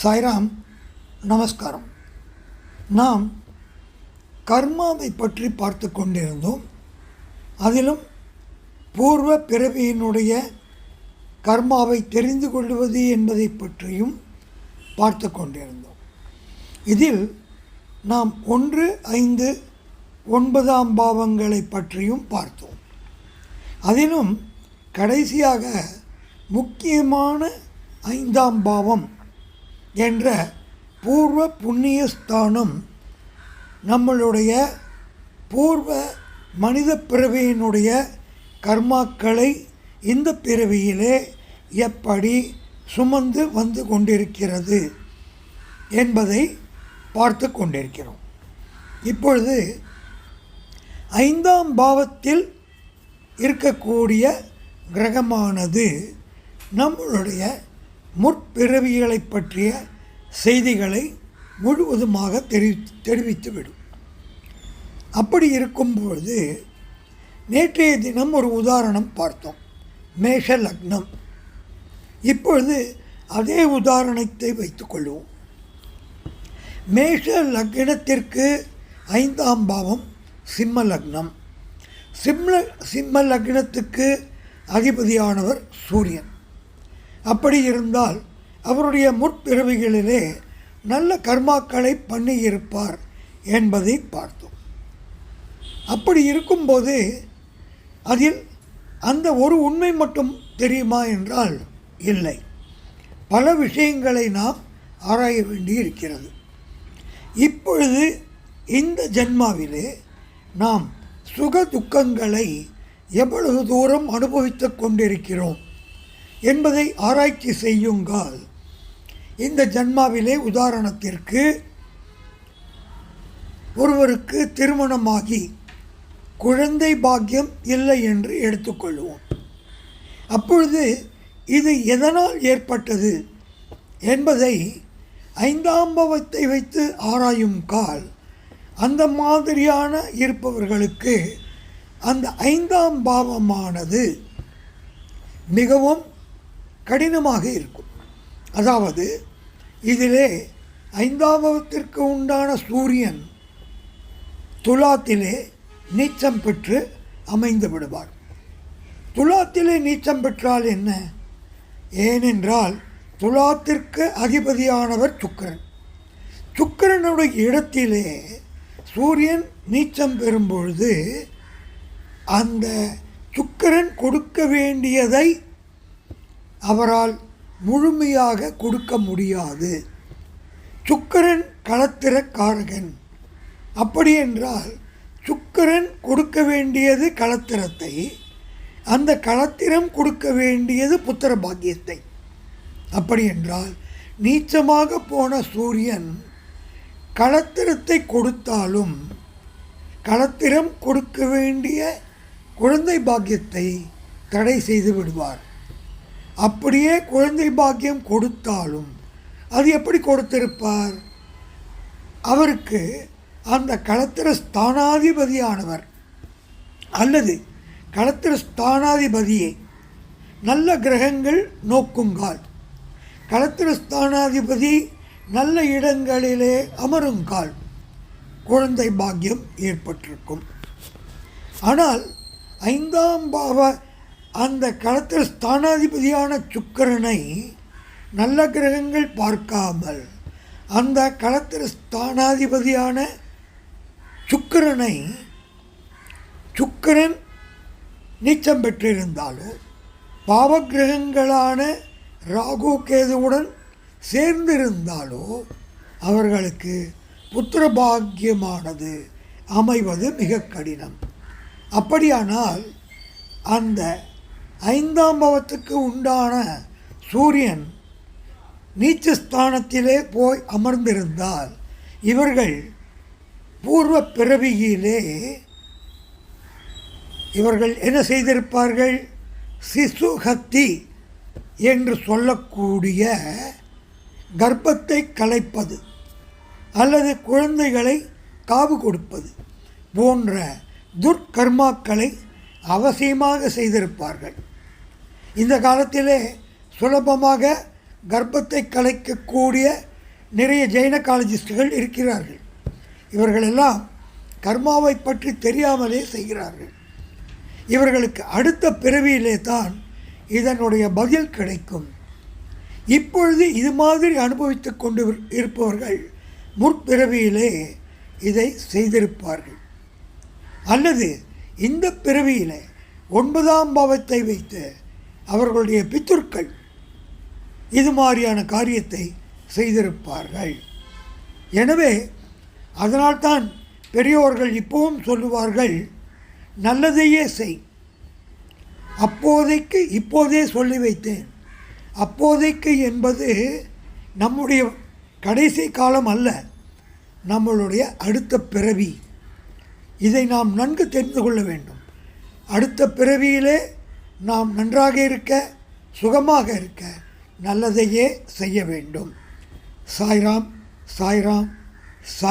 சாய்ராம் நமஸ்காரம். நாம் கர்மாவை பற்றி பார்த்து கொண்டிருந்தோம். அதிலும் பூர்வ பிறவியினுடைய கர்மாவை தெரிந்து கொள்வது என்பதை பற்றியும் பார்த்து கொண்டிருந்தோம். இதில் நாம் ஒன்று ஐந்து ஒன்பதாம் பாவங்களை பற்றியும் பார்த்தோம். அதிலும் கடைசியாக முக்கியமான ஐந்தாம் பாவம் என்ற பூர்வ புண்ணிய ஸ்தானம் நம்மளுடைய பூர்வ மனித பிறவியினுடைய கர்மாக்களை இந்த பிறவியிலே எப்படி சுமந்து வந்து கொண்டிருக்கிறது என்பதை பார்த்து கொண்டிருக்கிறோம். இப்பொழுது ஐந்தாம் பாவத்தில் இருக்கக்கூடிய கிரகமானது நம்மளுடைய முற்பிறவிகளை பற்றிய செய்திகளை முழுவதுமாக தெரிவி தெரிவித்துவிடும். அப்படி இருக்கும்பொழுது நேற்றைய தினம் ஒரு உதாரணம் பார்த்தோம். மேஷ லக்னம் இப்பொழுது அதே உதாரணத்தை வைத்துக்கொள்வோம் மேஷ லக்னத்திற்கு ஐந்தாம் பாவம் சிம்ம லக்னம் சிம்ம சிம்ம லக்னத்துக்கு அதிபதியானவர் சூரியன். அப்படி இருந்தால் அவருடைய முற்பிறவிகளிலே நல்ல கர்மாக்களை பண்ணியிருப்பார் என்பதை பார்த்தோம். அப்படி இருக்கும்போது அதில் அந்த ஒரு உண்மை மட்டும் தெரியுமா என்றால் இல்லை. பல விஷயங்களை நாம் ஆராய வேண்டி இருக்கிறது இப்பொழுது இந்த ஜென்மாவிலே நாம் சுக துக்கங்களை எவ்வளவு தூரம் அனுபவித்து கொண்டிருக்கிறோம் என்பதை ஆராய்ச்சி செய்யுங்கால் இந்த ஜன்மாவிலே உதாரணத்திற்கு ஒருவருக்கு திருமணமாகி குழந்தை பாக்கியம் இல்லை என்று எடுத்துக்கொள்வோம். அப்பொழுது இது எதனால் ஏற்பட்டது என்பதை ஐந்தாம் பவத்தை வைத்து ஆராயும் கால். அந்த மாதிரியான இருப்பவர்களுக்கு அந்த ஐந்தாம் பாவமானது மிகவும் கடினமாக இருக்கும். அதாவது இதிலே ஐந்தாம் உண்டான சூரியன் துலாத்திலே நீச்சம் பெற்று அமைந்து விடுவார். துலாத்திலே நீச்சம் பெற்றால் என்ன? ஏனென்றால் துலாத்திற்கு அதிபதியானவர் சுக்கிரன். சுக்கரனுடைய இடத்திலே சூரியன் நீச்சம் பெறும்பொழுது அந்த சுக்கிரன் கொடுக்க வேண்டியதை அவரால் முழுமையாக கொடுக்க முடியாது. சுக்கிரன் களத்திரக்காரகன். அப்படி என்றால் சுக்கிரன் கொடுக்க வேண்டியது களத்திரத்தை அந்த களத்திரம் கொடுக்க வேண்டியது புத்திர பாக்கியத்தை. அப்படி என்றால் நீச்சமாக போன சூரியன் களத்திரத்தை கொடுத்தாலும் களத்திரம் கொடுக்க வேண்டிய குழந்தை பாக்கியத்தை தடை செய்து விடுவார். அப்படியே குழந்தை பாக்கியம் கொடுத்தாலும் அது எப்படி கொடுத்திருப்பார்? அவருக்கு அந்த களத்திர ஸ்தானாதிபதியானவர் அல்லது களத்திர ஸ்தானாதிபதியை நல்ல கிரகங்கள் நோக்குங்கால் களத்திர ஸ்தானாதிபதி நல்ல இடங்களிலே அமருங்கால் குழந்தை பாக்கியம் ஏற்பட்டிருக்கும். ஆனால் ஐந்தாம் பாவ அந்த களத்தில் ஸ்தானாதிபதியான சுக்கரனை நல்ல கிரகங்கள் பார்க்காமல் அந்த களத்தில் ஸ்தானாதிபதியான சுக்கிரனை சுக்கிரன் நீச்சம் பெற்றிருந்தாலோ பாவகிரகங்களான ராகு கேதுவுடன் சேர்ந்திருந்தாலோ அவர்களுக்கு புத்திர பாக்கியமானது அமைவது மிக கடினம். அப்படியானால் அந்த ஐந்தாம் பவத்துக்கு உண்டான சூரியன் நீச்சஸ்தானத்திலே போய் அமர்ந்திருந்தால் இவர்கள் பூர்வ பிறவியிலே இவர்கள் என்ன செய்திருப்பார்கள்? சிசுஹத்தி என்று சொல்லக்கூடிய கர்ப்பத்தை கலைப்பது அல்லது குழந்தைகளை காவு கொடுப்பது போன்ற துர்க்கர்மாக்களை அவசியமாக செய்திருப்பார்கள். இந்த காலத்திலே சுலபமாக கர்ப்பத்தை கலைக்கக்கூடிய நிறைய ஜெயினகாலஜிஸ்டுகள் இருக்கிறார்கள். இவர்களெல்லாம் கர்மாவை பற்றி தெரியாமலே செய்கிறார்கள். இவர்களுக்கு அடுத்த பிறவியிலே தான் இதனுடைய பதில் கிடைக்கும். இப்பொழுது இது மாதிரி அனுபவித்து கொண்டு இருப்பவர்கள் முற்பிறவியிலே இதை செய்திருப்பார்கள். அல்லது இந்த பிறவியிலே ஒன்பதாம் பாவத்தை வைத்து அவர்களுடைய பித்துர்கள் இது மாதிரியான காரியத்தை செய்திருப்பார்கள். எனவே அதனால்தான் பெரியோர்கள் இப்பவும் சொல்லுவார்கள் நல்லதையே செய். அப்போதைக்கு இப்போதே சொல்லி வைத்தேன். அப்போதைக்கு என்பது நம்முடைய கடைசி காலம் அல்ல நம்மளுடைய அடுத்த பிறவி. இதை நாம் நன்கு தெரிந்து கொள்ள வேண்டும். அடுத்த பிறவியிலே நாம் நன்றாக இருக்க சுகமாக இருக்க நல்லதையே செய்ய வேண்டும். சாய்ராம் சாய்ராம் சாய்